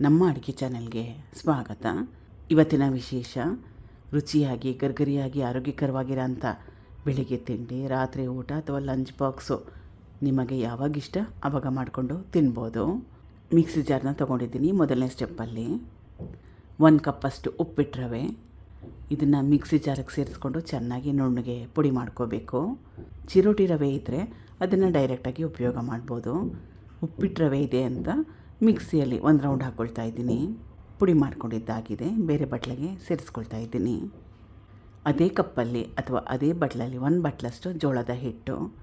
ನಮ್ಮ ಅಡುಗೆ ಚಾನೆಲ್ಗೆ ಸ್ವಾಗತ. ಇವತ್ತಿನ ವಿಶೇಷ, ರುಚಿಯಾಗಿ, ಗರ್ಗರಿಯಾಗಿ ಆರೋಗ್ಯಕರವಾಗಿರೋ ಅಂಥ ಬೆಳಿಗ್ಗೆ ತಿಂಡಿ, ರಾತ್ರಿ ಊಟ ಅಥವಾ ಲಂಚ್ ಬಾಕ್ಸು ನಿಮಗೆ ಯಾವಾಗ ಇಷ್ಟ ಆವಾಗ ಮಾಡಿಕೊಂಡು ತಿನ್ಬೋದು. ಮಿಕ್ಸಿ ಜಾರ್ನ ತೊಗೊಂಡಿದ್ದೀನಿ. ಮೊದಲನೇ ಸ್ಟೆಪ್ಪಲ್ಲಿ ಒಂದು ಕಪ್ಪಷ್ಟು ಉಪ್ಪಿಟ್ಟು ರವೆ ಇದನ್ನು ಮಿಕ್ಸಿ ಜಾರಿಗೆ ಸೇರಿಸ್ಕೊಂಡು ಚೆನ್ನಾಗಿ ನುಣ್ಣಗೆ ಪುಡಿ ಮಾಡ್ಕೋಬೇಕು. ಚಿರೋಟಿ ರವೆ ಇದ್ದರೆ ಅದನ್ನು ಡೈರೆಕ್ಟಾಗಿ ಉಪಯೋಗ ಮಾಡ್ಬೋದು. ಉಪ್ಪಿಟ್ಟು ರವೆ ಇದೆ ಅಂತ ಮಿಕ್ಸಿಯಲ್ಲಿ ಒಂದು ರೌಂಡ್ ಹಾಕ್ಕೊಳ್ತಾ ಇದ್ದೀನಿ. ಪುಡಿ ಮಾಡ್ಕೊಂಡಿದ್ದಾಗಿದೆ. ಬೇರೆ ಬಟ್ಲಿಗೆ ಸೇರಿಸ್ಕೊಳ್ತಾ ಇದ್ದೀನಿ. ಅದೇ ಕಪ್ಪಲ್ಲಿ ಅಥವಾ ಅದೇ ಬಟ್ಲಲ್ಲಿ ಒಂದು ಬಟ್ಲಷ್ಟು ಜೋಳದ ಹಿಟ್ಟು,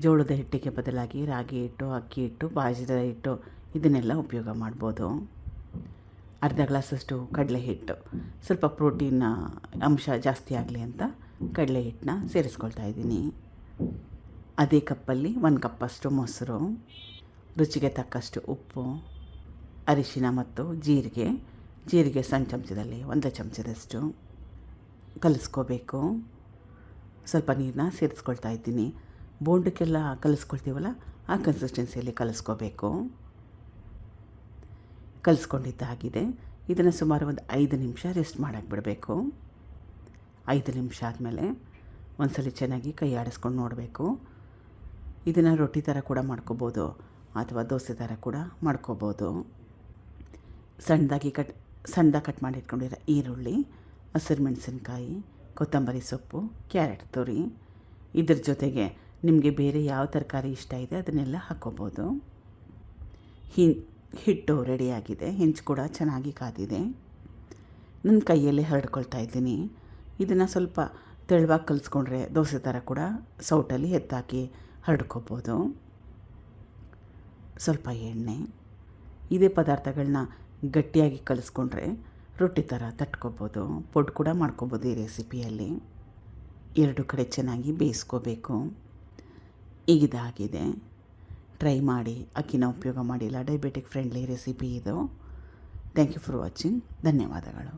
ಜೋಳದ ಹಿಟ್ಟಿಗೆ ಬದಲಾಗಿ ರಾಗಿ ಹಿಟ್ಟು, ಅಕ್ಕಿ ಹಿಟ್ಟು, ಬಾಜಿದ ಹಿಟ್ಟು ಇದನ್ನೆಲ್ಲ ಉಪಯೋಗ ಮಾಡ್ಬೋದು. ಅರ್ಧ ಗ್ಲಾಸಷ್ಟು ಕಡಲೆ ಹಿಟ್ಟು. ಸ್ವಲ್ಪ ಪ್ರೋಟೀನ್ ಅಂಶ ಜಾಸ್ತಿ ಆಗಲಿ ಅಂತ ಕಡಲೆ ಹಿಟ್ಟನ್ನ ಸೇರಿಸ್ಕೊಳ್ತಾ ಇದ್ದೀನಿ. ಅದೇ ಕಪ್ಪಲ್ಲಿ ಒಂದು ಕಪ್ಪಷ್ಟು ಮೊಸರು. ರುಚಿಗೆ ತಕ್ಕಷ್ಟು ಉಪ್ಪು, ಅರಿಶಿನ ಮತ್ತು ಜೀರಿಗೆ. ಜೀರಿಗೆ ಸಣ್ಣ ಚಮಚದಲ್ಲಿ, ಒಂದು ಚಮಚದಷ್ಟು ಕಲಿಸ್ಕೋಬೇಕು. ಸ್ವಲ್ಪ ನೀರನ್ನ ಸೇರಿಸ್ಕೊಳ್ತಾ ಇದ್ದೀನಿ. ಬೋಂಡಕ್ಕೆಲ್ಲ ಕಲಿಸ್ಕೊಳ್ತೀವಲ್ಲ, ಆ ಕನ್ಸಿಸ್ಟೆನ್ಸಿಯಲ್ಲಿ ಕಲಿಸ್ಕೋಬೇಕು. ಕಲಿಸ್ಕೊಂಡಿದ್ದಾಗಿದೆ ಇದನ್ನು ಸುಮಾರು ಒಂದು ಐದು ನಿಮಿಷ ರೆಸ್ಟ್ ಮಾಡೋಕ್ಕೆ ಬಿಡಬೇಕು ಐದು ನಿಮಿಷ ಆದಮೇಲೆ ಒಂದ್ಸಲ ಚೆನ್ನಾಗಿ ಕೈ ಆಡಿಸ್ಕೊಂಡು ನೋಡಬೇಕು. ಇದನ್ನು ರೊಟ್ಟಿ ಥರ ಕೂಡ ಮಾಡ್ಕೋಬೋದು. ಅಥವಾ ದೋಸೆ ಥರ ಕೂಡ ಮಾಡ್ಕೋಬೋದು. ಸಣ್ಣದಾಗಿ ಕಟ್ ಸಣ್ಣದಾಗಿ ಕಟ್ ಮಾಡಿ ಇಟ್ಕೊಂಡಿರೋ ಈರುಳ್ಳಿ, ಹಸಿರು ಮೆಣಸಿನ್ಕಾಯಿ, ಕೊತ್ತಂಬರಿ ಸೊಪ್ಪು, ಕ್ಯಾರೆಟ್ ತುರಿ. ಇದ್ರ ಜೊತೆಗೆ ನಿಮಗೆ ಬೇರೆ ಯಾವ ತರಕಾರಿ ಇಷ್ಟ ಇದೆ ಅದನ್ನೆಲ್ಲ ಹಾಕ್ಕೋಬೋದು ಹಿಂ, ಹಿಟ್ಟು ರೆಡಿಯಾಗಿದೆ, ಹೆಂಚು ಕೂಡ ಚೆನ್ನಾಗಿ ಕಾದಿದೆ. ನನ್ನ ಕೈಯಲ್ಲೇ ಹರಡ್ಕೊಳ್ತಾ ಇದ್ದೀನಿ. ಇದನ್ನು ಸ್ವಲ್ಪ ತೆಳುವಾಗಿ ಕಲಿಸ್ಕೊಂಡ್ರೆ ದೋಸೆ ಥರ ಕೂಡ ಸೌಟಲ್ಲಿ ಎತ್ತಾಕಿ ಹರಡ್ಕೋಬೋದು. ಸ್ವಲ್ಪ ಎಣ್ಣೆ, ಇದೇ ಪದಾರ್ಥಗಳನ್ನ ಗಟ್ಟಿಯಾಗಿ ಕಲಿಸ್ಕೊಂಡ್ರೆ ರೊಟ್ಟಿ ಥರ ತಟ್ಕೋಬೋದು, ಪೊಡ್ ಕೂಡ ಮಾಡ್ಕೊಬೋದು ಈ ರೆಸಿಪಿಯಲ್ಲಿ. ಎರಡು ಕಡೆ ಚೆನ್ನಾಗಿ ಬೇಯಿಸ್ಕೋಬೇಕು. ಈಗಿದಾಗಿದೆ ಟ್ರೈ ಮಾಡಿ, ಅಕ್ಕಿನ ಉಪಯೋಗ ಮಾಡಿಲ್ಲ ಡಯಾಬಿಟಿಕ್ ಫ್ರೆಂಡ್ಲಿ ರೆಸಿಪಿ ಇದು. ಥ್ಯಾಂಕ್ ಯು ಫಾರ್ ವಾಚಿಂಗ್ ಧನ್ಯವಾದಗಳು.